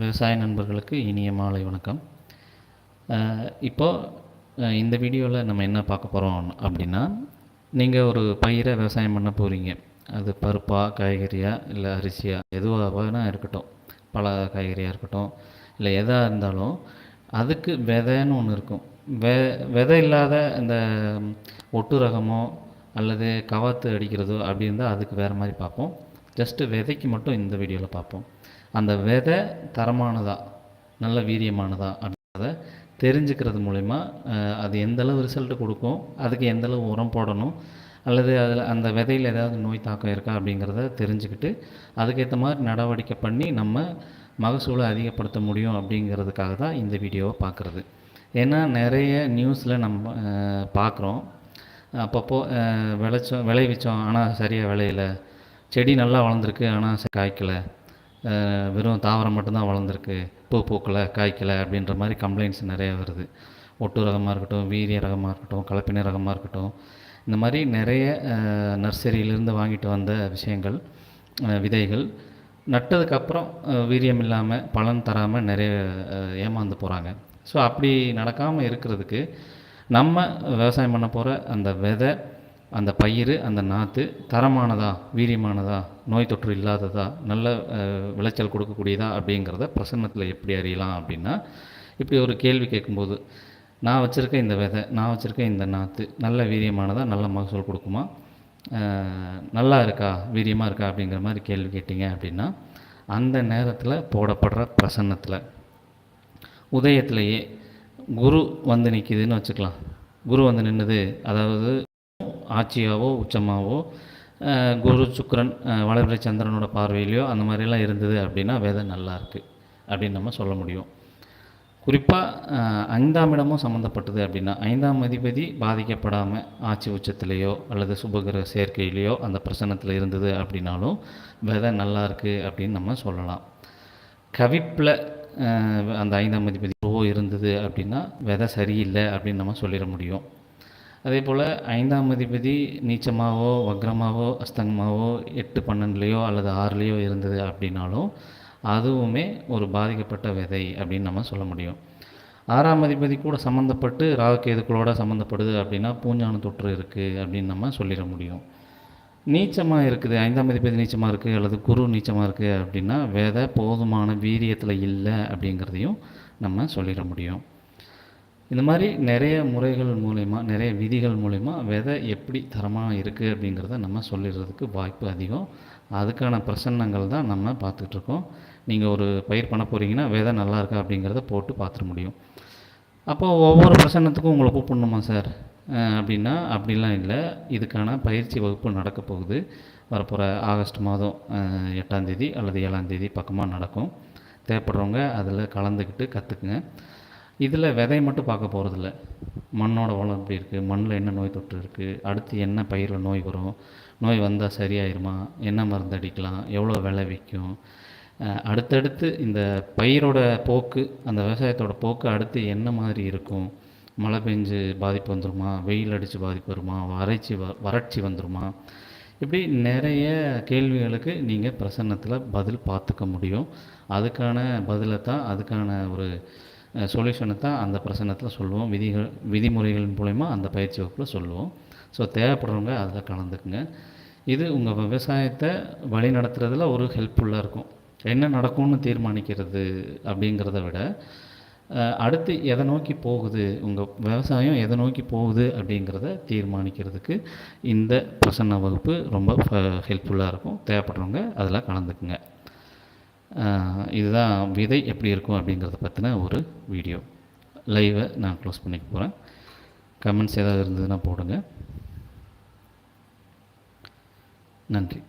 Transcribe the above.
விவசாய நண்பர்களுக்கு இனிய மாலை வணக்கம். இப்போது இந்த வீடியோவில் நம்ம என்ன பார்க்க போகிறோம் அப்படின்னா நீங்கள் ஒரு பயிரை விவசாயம் பண்ண போகிறீங்க அது பருப்பா காய்கறியா இல்லை அரிசியாக எதுவாக வேணால் இருக்கட்டும். பல காய்கறியாக இருக்கட்டும் இல்லை எதாக இருந்தாலும் அதுக்கு விதைன்னு ஒன்று இருக்கும். வெ விதை இல்லாத இந்த ஒட்டு ரகமோ அல்லது கவாத்து அடிக்கிறதோ அப்படி இருந்தால் அதுக்கு வேறு மாதிரி பார்ப்போம். ஜஸ்ட்டு விதைக்கு மட்டும் இந்த வீடியோவில் பார்ப்போம். அந்த விதை தரமானதா? நல்ல வீரியமானதா? அப்படின்றத தெரிஞ்சுக்கிறது மூலிமா அது எந்த அளவு ரிசல்ட் கொடுக்கும் அதுக்கு எந்த அளவு உரம் போடணும் அல்லது அதில் அந்த விதையில் ஏதாவது நோய் தாக்கம் இருக்கா அப்படிங்கிறத தெரிஞ்சுக்கிட்டு அதுக்கேற்ற மாதிரி நடவடிக்கை பண்ணி நம்ம மகசூலை அதிகப்படுத்த முடியும் அப்படிங்கிறதுக்காக தான் இந்த வீடியோவை பார்க்குறது. ஏன்னா நிறைய நியூஸில் நம்ம பார்க்குறோம். அப்பப்போ விளைச்சோம் விளைவிச்சோம் ஆனால் சரியாக விளையல. செடி நல்லா வளர்ந்துருக்கு ஆனால் காய்க்கலை. வெறும் தாவரம் மட்டும்தான் வளர்ந்துருக்கு. பூ பூக்கலை காய்க்கலை அப்படின்ற மாதிரி கம்ப்ளைண்ட்ஸ் நிறைய வருது. ஒட்டு ரகமாக இருக்கட்டும் வீரிய ரகமாக இருக்கட்டும் கலப்பின ரகமாக இருக்கட்டும். இந்த மாதிரி நிறைய நர்சரியிலிருந்து நர்சரியிலேருந்து வாங்கிட்டு வந்த விஷயங்கள் விதைகள் நட்டதுக்கப்புறம் வீரியம் இல்லாமல் பலன் தராமல் நிறைய ஏமாந்து போகிறாங்க ஸோ அப்படி நடக்காமல் இருக்கிறதுக்கு நம்ம விவசாயம் பண்ண போகிற அந்த விதை அந்த பயிர் அந்த நாற்று தரமானதா வீரியமானதா நோய் தொற்று இல்லாததா நல்ல விளைச்சல் கொடுக்கக்கூடியதா அப்படிங்கிறத பிரசன்னத்தில் எப்படி அறியலாம் அப்படின்னா இப்படி ஒரு கேள்வி கேட்கும்போது நான் வச்சுருக்க இந்த விதை நான் வச்சுருக்க இந்த நாற்று நல்ல வீரியமானதா நல்ல மகசூல் கொடுக்குமா? நல்லா இருக்கா வீரியமாக இருக்கா அப்படிங்கிற மாதிரி கேள்வி கேட்டிங்க அப்படின்னா அந்த நேரத்தில் போடப்படுற பிரசன்னத்தில் உதயத்திலேயே குரு வந்து நிற்கிதுன்னு வச்சுக்கலாம். குரு வந்து நின்றுது அதாவது ஆட்சியாவோ உச்சமாவோ குரு சுக்கரன் வளர்பிறை சந்திரனோட பார்வையிலையோ அந்த மாதிரிலாம் இருந்தது அப்படின்னா விதை நல்லா இருக்குது அப்படின்னு நம்ம சொல்ல முடியும். குறிப்பாக ஐந்தாம் இடமும் சம்மந்தப்பட்டது அப்படின்னா ஐந்தாம் அதிபதி பாதிக்கப்படாமல் ஆட்சி உச்சத்திலேயோ அல்லது சுபகிரக சேர்க்கையிலையோ அந்த பிரசன்னத்தில் இருந்தது அப்படின்னாலும் விதை நல்லா இருக்குது அப்படின்னு நம்ம சொல்லலாம். கவிப்பில் அந்த ஐந்தாம் அதிபதி ஓ இருந்தது அப்படின்னா விதை சரியில்லை அப்படின்னு நம்ம சொல்லிட முடியும். அதே போல் ஐந்தாம் அதிபதி நீச்சமாகவோ வக்ரமாகவோ அஸ்தங்கமாகவோ எட்டு பன்னெண்டுலேயோ அல்லது ஆறுலேயோ இருந்தது அப்படின்னாலும் அதுவுமே ஒரு பாதிக்கப்பட்ட விதை அப்படின்னு நம்ம சொல்ல முடியும். ஆறாம் அதிபதி கூட சம்மந்தப்பட்டு ராகுகேதுக்களோட சம்மந்தப்படுது அப்படின்னா பூஞ்சான தொற்று இருக்குது அப்படின்னு நம்ம சொல்லிட முடியும். நீச்சமாக இருக்குது ஐந்தாம் அதிபதி நீச்சமாக இருக்குது அல்லது குரு நீச்சமாக இருக்குது அப்படின்னா விதை போதுமான வீரியத்தில் இல்லை அப்படிங்கிறதையும் நம்ம சொல்லிட முடியும். இந்த மாதிரி நிறைய முறைகள் மூலயமா நிறைய விதிகள் மூலயமா விதை எப்படி தரமாக இருக்குது அப்படிங்கிறத நம்ம சொல்லிடுறதுக்கு வாய்ப்பு அதிகம். அதுக்கான பிரசன்னங்கள் தான் நம்ம பார்த்துட்ருக்கோம். நீங்கள் ஒரு பயிர் பண்ண போகிறீங்கன்னா விதை நல்லா இருக்கா அப்படிங்கிறத போட்டு பார்த்துட முடியும். அப்போ ஒவ்வொரு பிரசன்னத்துக்கும் உங்களை கூப்பிடணுமா சார்? அப்படின்னா அப்படிலாம் இல்லை. இதுக்கான பயிற்சி வகுப்பு நடக்க போகுது. வரப்போகிற ஆகஸ்ட் மாதம் எட்டாந்தேதி எட்டாம் தேதி அல்லது ஏழாம் தேதி பக்கமாக நடக்கும். தேவைப்படுறவங்க அதில் கலந்துக்கிட்டு கற்றுக்குங்க. இதில் விதை மட்டும் பார்க்க போகிறதில்ல மண்ணோட வளம் எப்படி இருக்குது மண்ணில் என்ன நோய் தொற்று இருக்குது அடுத்து என்ன பயிரில் நோய் வரும்? நோய் வந்தால் சரியாயிருமா? என்ன மருந்து அடிக்கலாம்? எவ்வளோ விலை விற்கும்? அடுத்தடுத்து இந்த பயிரோட போக்கு அந்த விவசாயத்தோட போக்கு அடுத்து என்ன மாதிரி இருக்கும்? மழை பெஞ்சு பாதிப்பு வந்துருமா? வெயில் அடித்து பாதிப்பு வருமா? வறட்சி வ வறட்சி வந்துருமா? இப்படி நிறைய கேள்விகளுக்கு நீங்கள் பிரசன்னத்தில் பதில் பார்த்துக்க முடியும். அதுக்கான பதிலை தான் அதுக்கான ஒரு சொல்யூஷனை தான் அந்த பிரசன்னத்தில் சொல்லுவோம். விதிகள் விதிமுறைகள் மூலயமா அந்த பயிற்சி வகுப்பில் சொல்லுவோம். ஸோ தேவைப்படுறவங்க அதில் கலந்துக்குங்க. இது உங்கள் விவசாயத்தை வழி நடத்துறதுல ஒரு ஹெல்ப்ஃபுல்லாக இருக்கும். என்ன நடக்கும்னு தீர்மானிக்கிறது அப்படிங்கிறத விட அடுத்து எதை நோக்கி போகுது உங்கள் விவசாயம் எதை நோக்கி போகுது அப்படிங்கிறத தீர்மானிக்கிறதுக்கு இந்த பிரசன்ன வகுப்பு ரொம்ப ஹெல்ப்ஃபுல்லாக இருக்கும். தேவைப்படுறவங்க அதில் கலந்துக்குங்க. இதுதான் விதை எப்படி இருக்கும் அப்படிங்கிறத பற்றின ஒரு வீடியோ லைவை நான் க்ளோஸ் பண்ணிக்க போகிறேன் கமெண்ட்ஸ் ஏதாவது இருந்ததுன்னா போடுங்க. நன்றி.